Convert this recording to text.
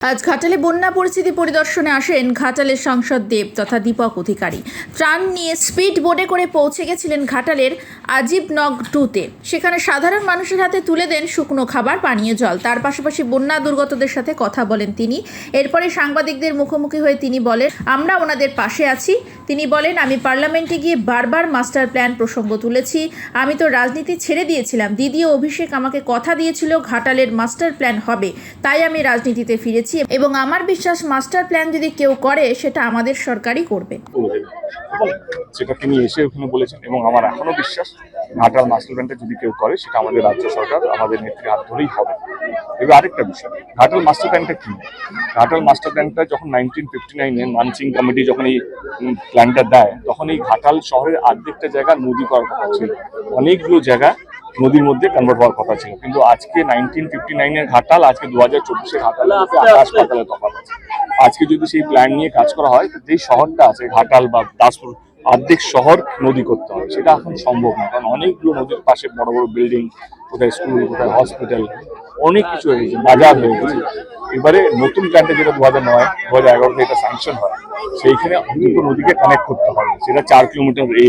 আজ ঘাটালে বন্যা পরিস্থিতি পরিদর্শনে আসেন ঘাটালের সাংসদ দেব তথা দীপক অধিকারী। ত্রাণ নিয়ে স্পিড বোটে করে পৌঁছে গেছিলেন ঘাটালের আজিব নগ টুতে সেখানে সাধারণ মানুষের হাতে তুলে দেন শুকনো খাবার, পানীয় জল। তার পাশাপাশি বন্যা দুর্গতদের সাথে কথা বলেন তিনি। এরপরে সাংবাদিকদের মুখোমুখি হয়ে তিনি বলেন, আমরা ওনাদের পাশে আছি। তিনি বলেন, আমি পার্লামেন্টে গিয়ে বারবার মাস্টার প্ল্যান প্রসঙ্গ তুলেছি। আমি তো রাজনীতি ছেড়ে দিয়েছিলাম। দিদি অভিষেক আমাকে কথা দিয়েছিল, ঘাটালের মাস্টার প্ল্যান হবে। তাই আমি রাজনীতিতে ফিরেছি। এবং আমার বিশ্বাস মাস্টার প্ল্যান যদি কেউ করে, সেটা আমাদের সরকারই করবে। সেটা তিনি এসে ওখানে বলেছেন এবং আমার এখনও বিশ্বাস ঘাটাল মাস্টার প্ল্যানটা যদি কেউ করে, সেটা আমাদের রাজ্য সরকার, আমাদের নেত্রী হাত ধরেই হবে। এবার আরেকটা বিষয়, ঘাটাল মাস্টার প্ল্যানটা কি? ঘাটাল মাস্টার প্ল্যানটা যখন নাইনটিন ফিফটি নাইনে মানসিং কমিটি যখন এই প্ল্যানটা দেয়, তখন এই ঘাটাল শহরের অর্ধেকটা জায়গা নদী করার কথা ছিল। অনেকগুলো জায়গা নদীর মধ্যে কনভার্ট হওয়ার কথা ছিল। কিন্তু আজকে নাইনটিন ফিফটি নাইনের ঘাটাল আজকে দু হাজার চব্বিশের ঘাটাল আকাশ পাতালে তফাৎ আছে। আজকে যদি সেই প্ল্যান নিয়ে কাজ করা হয় যেই শহরটা আছে ঘাটাল বা দাসপুর অর্ধেক শহর নদী করতে হবে। সেটা এখন সম্ভব না কারণ অনেকগুলো নদীর পাশে বড় বড় বিল্ডিং কোথায় স্কুল কোথায় হসপিটাল অনেক কিছু হয়ে গেছে বাজার হয়ে গেছে। এবারে নতুন প্ল্যানটা যেটা দু হাজার নয় দু হাজার এগারোতে এটা স্যাংশন হয় সেইখানে অনেক নদীকে কানেক্ট করতে হবে। সেটা চার কিলোমিটার এ